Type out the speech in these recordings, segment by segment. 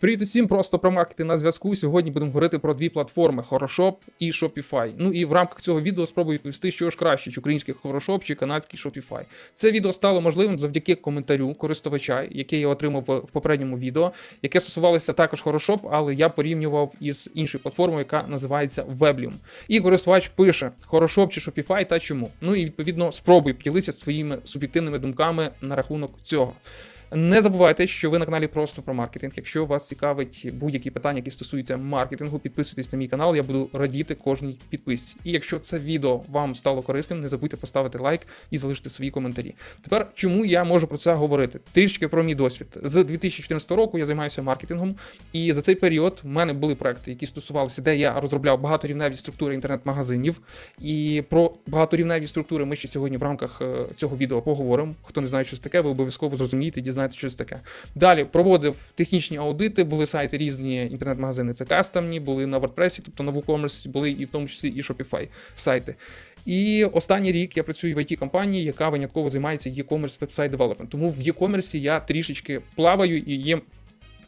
Привіт усім, просто про маркетинг на зв'язку. Сьогодні будемо говорити про дві платформи Хорошоп і Shopify. Ну і в рамках цього відео спробую відповісти, що ж краще, чи український Хорошоп, чи канадський Shopify. Це відео стало можливим завдяки коментарю користувача, який я отримав в попередньому відео, яке стосувалося також Хорошоп, але я порівнював із іншою платформою, яка називається Weblium. І користувач пише Хорошоп чи Shopify та чому. Ну і відповідно спробую поділитися своїми суб'єктивними думками на рахунок цього. Не забувайте, що ви на каналі просто про маркетинг. Якщо вас цікавить будь-які питання, які стосуються маркетингу, підписуйтесь на мій канал, я буду радіти кожній підписці. І якщо це відео вам стало корисним, не забудьте поставити лайк і залишити свої коментарі. Тепер чому я можу про це говорити? Трішки про мій досвід. З 2014 року я займаюся маркетингом, і за цей період в мене були проекти, які стосувалися, де я розробляв багаторівневі структури інтернет-магазинів. І про багаторівневі структури ми ще сьогодні в рамках е, цього відео поговоримо. Хто не знає, що це таке, ви обов'язково зрозумієте, дізнаєте, що це таке. Далі проводив технічні аудити, були сайти різні інтернет-магазини. Це кастомні, були на WordPress, тобто на WooCommerce, були і в тому числі і Shopify сайти. І останній рік я працюю в it компанії яка винятково займається e-commerce вебсайт девелопмент. Тому в e-commerce я трішечки плаваю і є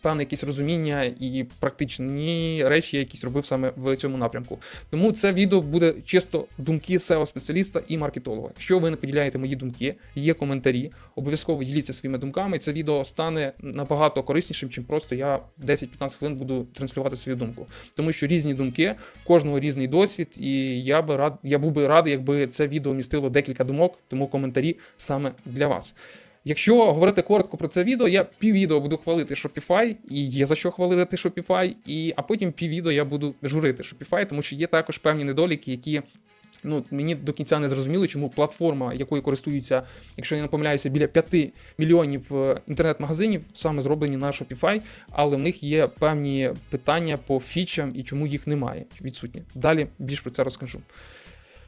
певне якесь розуміння і практичні речі, я якісь робив саме в цьому напрямку. Тому це відео буде чисто думки SEO спеціаліста і маркетолога. Якщо ви не поділяєте мої думки, є коментарі, обов'язково діліться своїми думками. Це відео стане набагато кориснішим, чим просто я 10-15 хвилин буду транслювати свою думку. Тому що різні думки, в кожного різний досвід, і я би рад, я був би радий, якби це відео містило декілька думок, тому коментарі саме для вас. Якщо говорити коротко про це відео, я піввідео буду хвалити Shopify, і є за що хвалити Shopify, і, а потім піввідео я буду журити Shopify, тому що є також певні недоліки, які. Ну, мені до кінця не зрозуміло, чому платформа, якою користуються, якщо я не помиляюся, біля 5 мільйонів е, інтернет-магазинів, саме зроблені на Shopify, але в них є певні питання по фічам і чому їх немає, відсутні. Далі більш про це розкажу.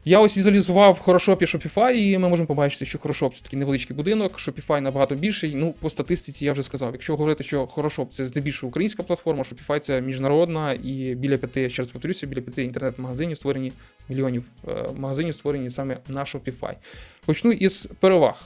Я ось візуалізував хорошопі Shopify, і ми можемо побачити, що Хорошоп це такий невеличкий будинок, Shopify набагато більший. Ну, по статистиці я вже сказав. Якщо говорити, що Хорошоп це здебільшого українська платформа, Shopify це міжнародна і біля п'яти, ще раз повторюся, біля п'яти інтернет-магазинів створені мільйонів е, магазинів створені саме на Shopify. Почну із переваг.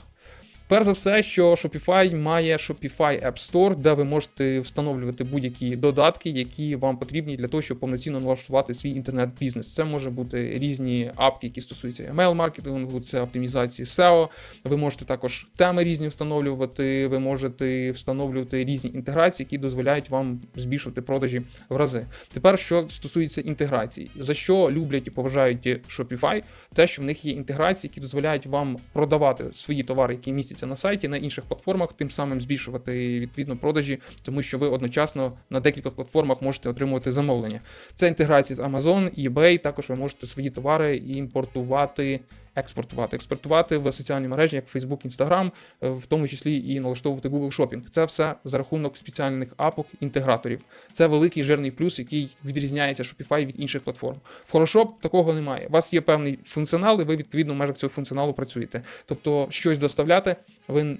Перш за все, що Shopify має Shopify App Store, де ви можете встановлювати будь-які додатки, які вам потрібні для того, щоб повноцінно налаштувати свій інтернет-бізнес. Це може бути різні апки, які стосуються email-маркетингу, це оптимізації SEO. Ви можете також теми різні встановлювати, ви можете встановлювати різні інтеграції, які дозволяють вам збільшувати продажі в рази. Тепер, що стосується інтеграції, за що люблять і поважають Shopify, те, що в них є інтеграції, які дозволяють вам продавати свої товари, які містяться на сайті, на інших платформах, тим самим збільшувати відповідно продажі, тому що ви одночасно на декількох платформах можете отримувати замовлення. Це інтеграція з Amazon, eBay, також ви можете свої товари імпортувати. Експортувати, експортувати в соціальні мережі, як Facebook, Instagram, е, в тому числі і налаштовувати Google Shopping. Це все за рахунок спеціальних апок, інтеграторів. Це великий жирний плюс, який відрізняється Shopify від інших платформ. В Photoshop такого немає. У вас є певний функціонал, і ви відповідно в межах цього функціоналу працюєте. Тобто, щось доставляти, ви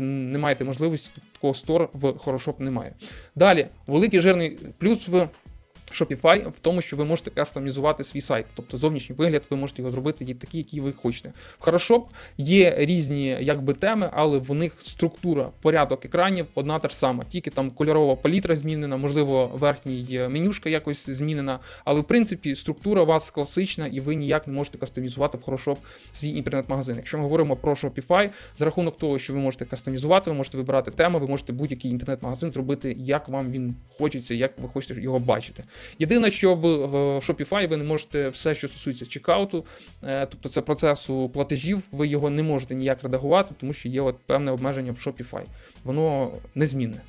не маєте можливості такого стор в Photoshop немає. Далі, великий жирний плюс в. Shopify в тому, що ви можете кастомізувати свій сайт, тобто зовнішній вигляд, ви можете його зробити такий, який ви хочете. В Хорошоп є різні якби теми, але в них структура, порядок екранів одна та ж сама. Тільки там кольорова палітра змінена, можливо, верхній менюшка якось змінена. Але в принципі структура у вас класична, і ви ніяк не можете кастомізувати в Хорошоп свій інтернет-магазин. Якщо ми говоримо про Shopify, за рахунок того, що ви можете кастомізувати, ви можете вибирати теми, ви можете будь-який інтернет-магазин зробити, як вам він хочеться, як ви хочете його бачити. Єдине, що в Shopify ви не можете все, що стосується чекауту, е, тобто це процесу платежів, ви його не можете ніяк редагувати, тому що є от певне обмеження в Shopify. Воно незмінне.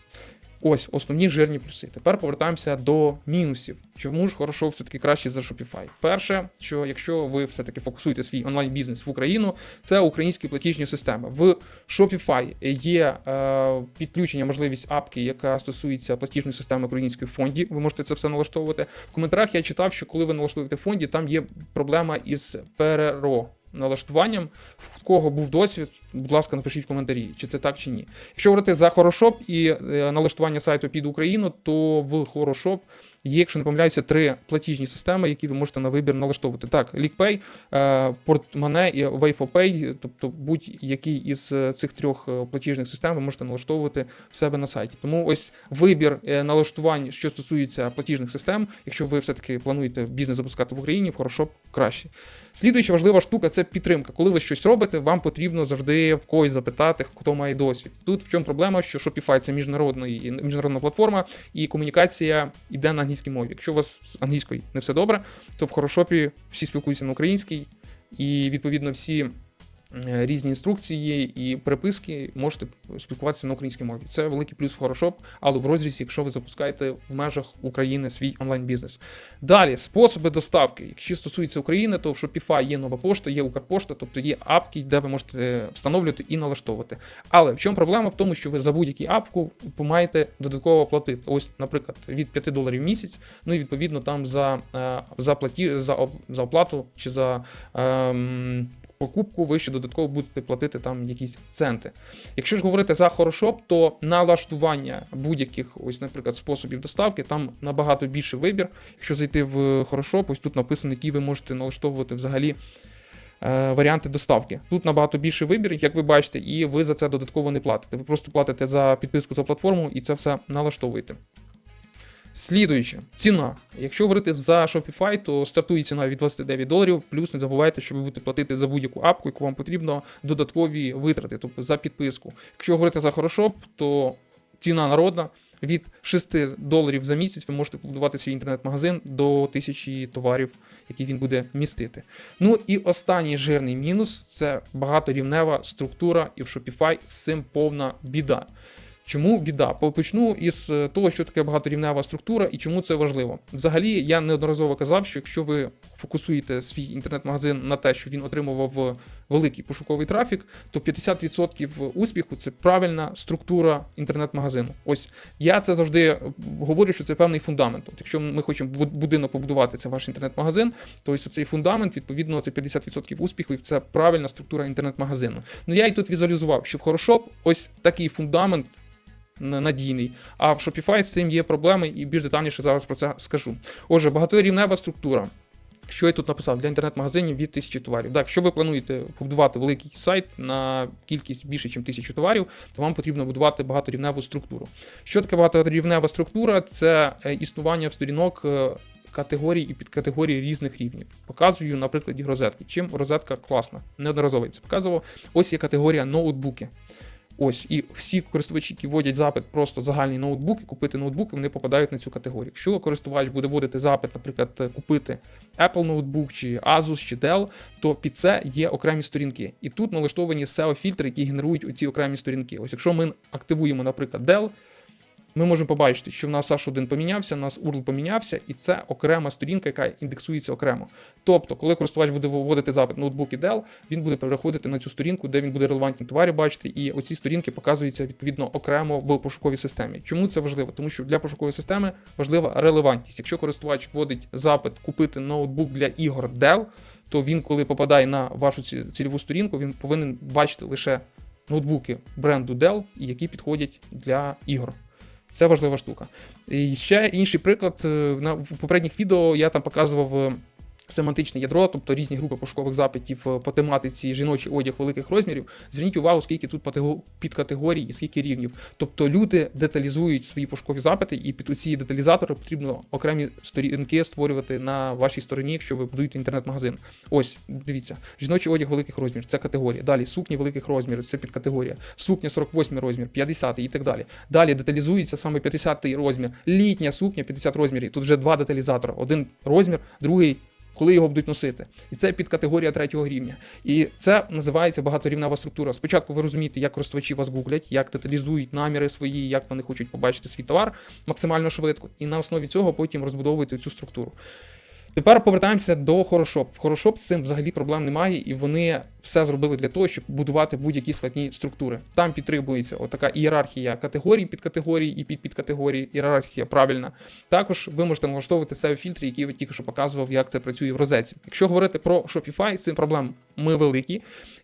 Ось основні жирні плюси. Тепер повертаємося до мінусів. Чому ж хорошо все-таки краще за Shopify? Перше, що якщо ви все-таки фокусуєте свій онлайн-бізнес в Україну, це українські платіжні системи. В Shopify є е, підключення, можливість апки, яка стосується платіжної системи української фонді. Ви можете це все налаштовувати. В коментарях я читав, що коли ви налаштовуєте фонді, там є проблема із ПРРО налаштуванням, в кого був досвід, будь ласка, напишіть в коментарі, чи це так чи ні. Якщо говорити за Хорошоп і е, налаштування сайту під Україну, то в Хорошоп Є, якщо не помиляюся, три платіжні системи, які ви можете на вибір налаштовувати. Так, LeakPay, е, Portmoney і Way4Pay, тобто будь-який із е, цих трьох платіжних систем ви можете налаштовувати в себе на сайті. Тому ось вибір налаштувань, що стосується платіжних систем, якщо ви все-таки плануєте бізнес запускати в Україні, в Хорошоп краще. Слідуюча важлива штука це підтримка. Коли ви щось робите, вам потрібно завжди в когось запитати, хто має досвід. Тут в чому проблема, що Shopify це міжнародний міжнародна платформа, і комунікація йде на англійській мові. Якщо у вас з англійською не все добре, то в Хорошопі всі спілкуються на українській, і відповідно всі. Е, Різні інструкції і переписки можете спілкуватися на українській мові. Це великий плюс в Photoshop, але в розрізі, якщо ви запускаєте в межах України свій онлайн-бізнес. Далі, способи доставки. Якщо стосується України, то в Shopify є нова пошта, є Укрпошта, тобто є апки, де ви можете встановлювати і налаштовувати. Але в чому проблема? В тому, що ви за будь-який апку маєте додатково платити. Ось, наприклад, від 5 доларів в місяць, ну і відповідно там за, е, за, платі, за, за оплату чи за. Ем, Покупку ви ще додатково будете платити там якісь центи. Якщо ж говорити за Хорошоп, то налаштування будь-яких, ось, наприклад, способів доставки, там набагато більше вибір. Якщо зайти в Хорошоп, ось тут написано, які ви можете налаштовувати взагалі е, варіанти доставки. Тут набагато більше вибір, як ви бачите, і ви за це додатково не платите. Ви просто платите за підписку за платформу і це все налаштовуєте. Слідуюче, ціна. Якщо говорити за Shopify, то стартує ціна від 29 доларів. Плюс не забувайте, що ви будете платити за будь-яку апку, яку вам потрібно додаткові витрати, тобто за підписку. Якщо говорити за Хорошоп, то ціна народна. Від 6 доларів за місяць ви можете побудувати свій інтернет-магазин до 1000 товарів, які він буде містити. Ну і останній жирний мінус це багаторівнева структура, і в Shopify з цим повна біда. Чому біда? Почну із е, того, що таке багаторівнева структура і чому це важливо. Взагалі, я неодноразово казав, що якщо ви фокусуєте свій інтернет-магазин на те, що він отримував великий пошуковий трафік, то 50% успіху це правильна структура інтернет-магазину. Ось я це завжди говорю, що це певний фундамент. От якщо ми хочемо будинок побудувати, це ваш інтернет-магазин, то ось цей фундамент, відповідно, це 50% успіху, і це правильна структура інтернет-магазину. Ну я і тут візуалізував, що в Хорошоп ось такий фундамент надійний. А в Shopify з цим є проблеми, і більш детальніше зараз про це скажу. Отже, багаторівнева структура. Що я тут написав для інтернет-магазинів від 1000 товарів. Так, якщо ви плануєте побудувати великий сайт на кількість більше, ніж 1000 товарів, то вам потрібно будувати багаторівневу структуру. Що таке багаторівнева структура? Це е, існування в сторінок. е, Категорій і підкатегорій різних рівнів. Показую на прикладі розетки. Чим розетка класна. Неодноразово це показував. Ось є категорія ноутбуки. Ось, і всі користувачі, які вводять запит просто загальний ноутбук і купити ноутбук, вони попадають на цю категорію. Якщо користувач буде вводити запит, наприклад, купити Apple ноутбук чи Asus чи Dell, то під це є окремі сторінки. І тут налаштовані SEO-фільтри, які генерують оці окремі сторінки. Ось якщо ми активуємо, наприклад, Dell, ми можемо побачити, що в нас H1 помінявся, у нас URL помінявся, і це окрема сторінка, яка індексується окремо. Тобто, коли користувач буде вводити запит ноутбук і Dell, він буде переходити на цю сторінку, де він буде релевантні товари бачити, і оці сторінки показуються відповідно окремо в пошуковій системі. Чому це важливо? Тому що для пошукової системи важлива релевантність. Якщо користувач вводить запит купити ноутбук для ігор Dell, то він, коли попадає на вашу ці- цільову сторінку, він повинен бачити лише ноутбуки бренду Dell, які підходять для ігор. Це важлива штука. І ще інший приклад. е, На в попередніх відео я там показував. Семантичне ядро, тобто різні групи пошукових запитів е, по тематиці жіночий одяг великих розмірів. Зверніть увагу, скільки тут підкатегорій і скільки рівнів. Тобто люди деталізують свої пошукові запити, і під ці деталізатори потрібно окремі сторінки створювати на вашій стороні, якщо ви будуєте інтернет-магазин. Ось, дивіться, жіночий одяг великих розмірів це категорія. Далі сукні великих розмірів, це підкатегорія. Сукня 48 розмір, 50 і так далі. Далі деталізується саме 50 розмір. Літня сукня 50 розмірів. Тут вже два деталізатора. Один розмір, другий. Коли його будуть носити, і це підкатегорія третього рівня, і це називається багаторівнева структура. Спочатку ви розумієте, як користувачі вас гуглять, як деталізують наміри свої, як вони хочуть побачити свій товар максимально швидко, і на основі цього потім розбудовуєте цю структуру. Тепер повертаємося до Хорошоп. В Хорошоп з цим взагалі проблем немає, і вони все зробили для того, щоб будувати будь-які складні структури. Там підтримується отака ієрархія категорій, підкатегорій і підпідкатегорій. Ієрархія правильна. Також ви можете налаштовувати себе фільтри, які я тільки що показував, як це працює в розетці. Якщо говорити про Shopify, з цим проблем ми великі,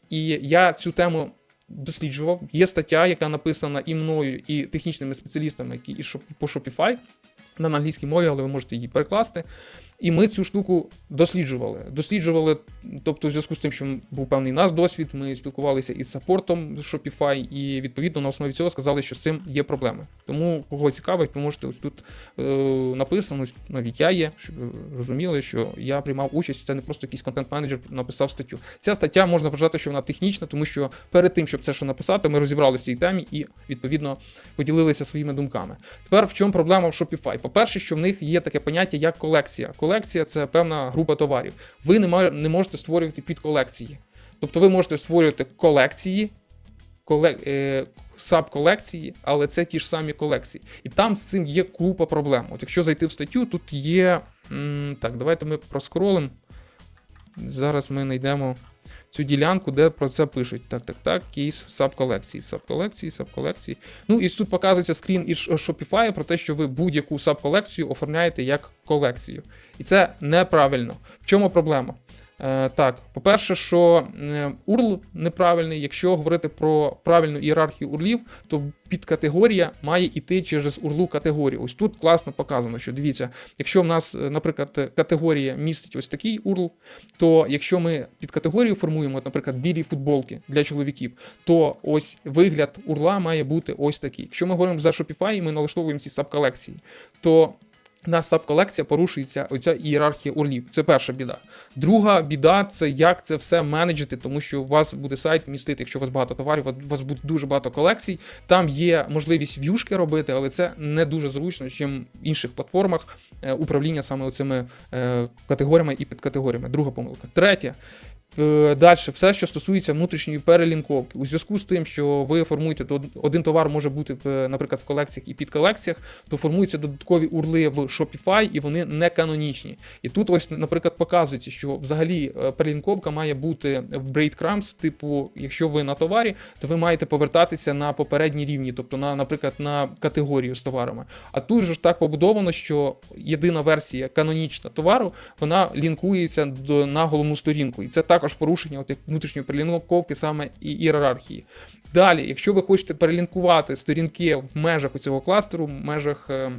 і я цю тему. Досліджував, є стаття, яка написана і мною, і технічними спеціалістами, які і по Shopify. на англійській мові, але ви можете її перекласти. І ми цю штуку досліджували. Досліджували, тобто, в зв'язку з тим, що був певний нас досвід, ми спілкувалися із саппортом Shopify, і відповідно на основі цього сказали, що з цим є проблеми. Тому, кого цікавить, ви можете ось тут е, написано, навіть я є, щоб розуміли, що я приймав участь. Це не просто якийсь контент-менеджер написав статтю. Ця стаття можна вважати, що вона технічна, тому що перед тим, щоб це що написати, ми розібралися в цій темі і відповідно поділилися своїми думками. Тепер в чому проблема в Shopify? По-перше, що в них є таке поняття як колекція. Колекція це певна група товарів. Ви не, можете створювати підколекції. Тобто ви можете створювати колекції, колек... е, саб-колекції, але це ті ж самі колекції. І там з цим є купа проблем. От якщо зайти в статтю, тут є. так, давайте ми проскролимо. Зараз ми знайдемо цю ділянку, де про це пишуть. Так, так, так, кейс саб-колекції, саб-колекції, саб-колекції. Ну і тут показується скрін із Shopify про те, що ви будь-яку саб-колекцію оформляєте як колекцію. І це неправильно. В чому проблема? Е, так, по-перше, що е, URL неправильний. Якщо говорити про правильну ієрархію урлів, то підкатегорія має йти через URL категорію. Ось тут класно показано, що дивіться, якщо в нас, е, наприклад, категорія містить ось такий URL, то якщо ми під категорію формуємо, наприклад, білі футболки для чоловіків, то ось вигляд урла має бути ось такий. Якщо ми говоримо за Shopify і ми налаштовуємо ці саб-колекції, то на саб-колекція порушується оця ієрархія урлів. Це перша біда. Друга біда це як це все менеджити, тому що у вас буде сайт містити, якщо у вас багато товарів, у вас буде дуже багато колекцій. Там є можливість в'юшки робити, але це не дуже зручно, чим в інших платформах е, управління саме оцими е, категоріями і підкатегоріями. Друга помилка. Третє. Далі, все, що стосується внутрішньої перелінковки, у зв'язку з тим, що ви формуєте то один товар може бути в, наприклад, в колекціях і підколекціях, то формуються додаткові урли в Shopify, і вони не канонічні. І тут, ось, наприклад, показується, що взагалі е, перелінковка має бути в breadcrumbs, типу, якщо ви на товарі, то ви маєте повертатися на попередні рівні, тобто на, наприклад, на категорію з товарами. А тут же ж так побудовано, що єдина версія канонічна товару, вона лінкується до на головну сторінку. І це також порушення от, внутрішньої перелінковки саме і ієрархії. Далі, якщо ви хочете перелінкувати сторінки в межах цього кластеру, в межах. е,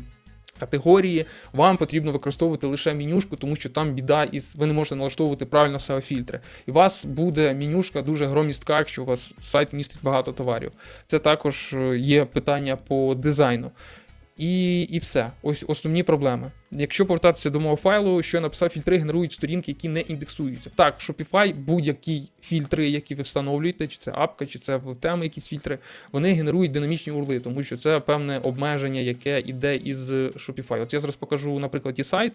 Категорії вам потрібно використовувати лише менюшку, тому що там біда із ви не можете налаштовувати правильно SEO фільтри. І у вас буде менюшка дуже громістка, якщо у вас сайт містить багато товарів. Це також е, є питання по дизайну. І, і все. Ось основні проблеми. Якщо повертатися до мого файлу, що я написав, фільтри генерують сторінки, які не індексуються. Так, в Shopify будь-які фільтри, які ви встановлюєте, чи це апка, чи це теми якісь фільтри, вони генерують динамічні урли, тому що це певне обмеження, яке йде із Shopify. От я зараз покажу, наприклад, і сайт.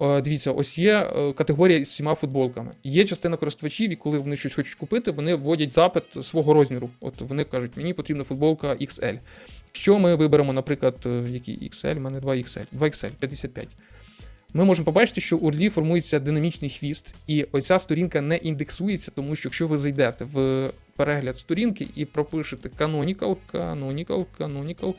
Е, Дивіться, ось є е, категорія з всіма футболками. Є частина користувачів, і коли вони щось хочуть купити, вони вводять запит свого розміру. От вони кажуть, мені потрібна футболка XL. Якщо ми виберемо, наприклад, е, який XL, у мене 2XL, 2XL, 55. Ми можемо побачити, що у URL формується динамічний хвіст, і оця сторінка не індексується, тому що якщо ви зайдете в перегляд сторінки і пропишете canonical, canonical, canonical,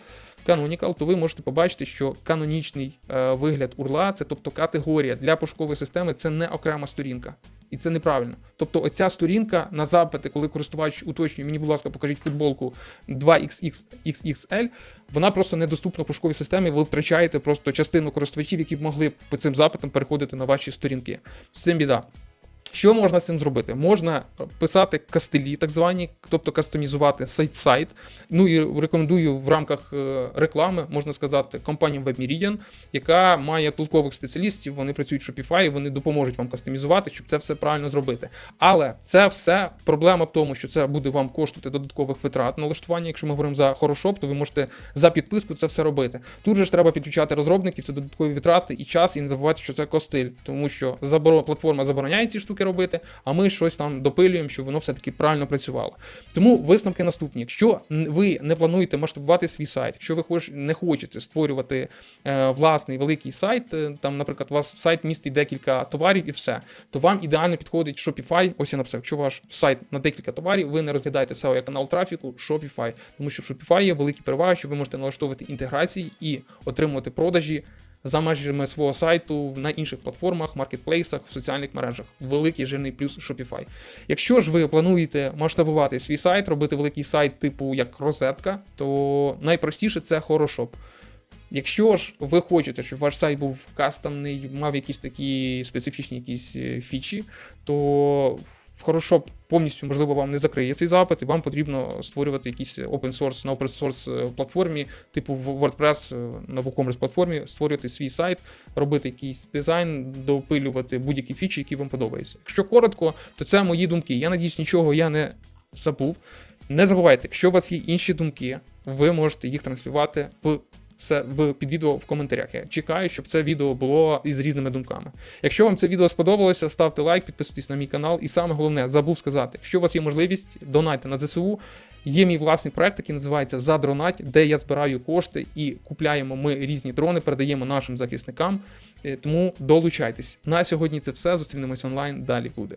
canonical, то ви можете побачити, що канонічний е, вигляд урла, це тобто категорія для пошукової системи, це не окрема сторінка. І це неправильно. Тобто, оця сторінка на запити, коли користувач уточнює, мені, будь ласка, покажіть футболку 2XXXL, вона просто недоступна пошуковій системі. Ви втрачаєте просто частину користувачів, які б могли по цим запитам переходити на ваші сторінки. З цим біда. Що можна з цим зробити? Можна писати кастелі, так звані, тобто кастомізувати сайт-сайт. Ну і рекомендую в рамках е, реклами, можна сказати, компанію WebMeridian, яка має толкових спеціалістів, вони працюють в Shopify, вони допоможуть вам кастомізувати, щоб це все правильно зробити. Але це все проблема в тому, що це буде вам коштувати додаткових витрат налаштування. Якщо ми говоримо за хорошоп, то ви можете за підписку це все робити. Тут же ж треба підключати розробників, це додаткові витрати і час, і не забувати, що це костиль, тому що заборо... платформа забороняє ці штуки робити, а ми щось там допилюємо, щоб воно все-таки правильно працювало. Тому висновки наступні: якщо ви не плануєте масштабувати свій сайт, якщо ви хоч не хочете створювати е, власний великий сайт, е, там, наприклад, у вас сайт містить декілька товарів і все, то вам ідеально підходить Shopify. Ось я написав, якщо ваш сайт на декілька товарів, ви не розглядаєте SEO як канал трафіку, Shopify, тому що в Shopify є великі переваги, що ви можете налаштовувати інтеграції і отримувати продажі за межами свого сайту на інших платформах, маркетплейсах, в соціальних мережах. Великий жирний плюс Shopify. Якщо ж ви плануєте масштабувати свій сайт, робити великий сайт, типу як розетка, то найпростіше це Хорошоп. Якщо ж ви хочете, щоб ваш сайт був кастомний, мав якісь такі специфічні якісь е, фічі, то в Хорошоп повністю, можливо, вам не закриє цей запит, і вам потрібно створювати якийсь open source на open source е, платформі, типу WordPress е, на WooCommerce платформі, створювати свій сайт, робити якийсь дизайн, допилювати будь-які фічі, які вам подобаються. Якщо коротко, то це мої думки. Я надіюсь, нічого я не забув. Не забувайте, якщо у вас є інші думки, ви можете їх транслювати в все в під відео в коментарях. Я чекаю, щоб це відео було із різними думками. Якщо вам це відео сподобалося, ставте лайк, підписуйтесь на мій канал. І саме головне, забув сказати, якщо у вас є можливість, донайте на ЗСУ. Є мій власний проект, який називається Задронать, де я збираю кошти і купляємо ми різні дрони, передаємо нашим захисникам. Е, Тому долучайтесь. На сьогодні це все. Зустрінемось онлайн. Далі буде.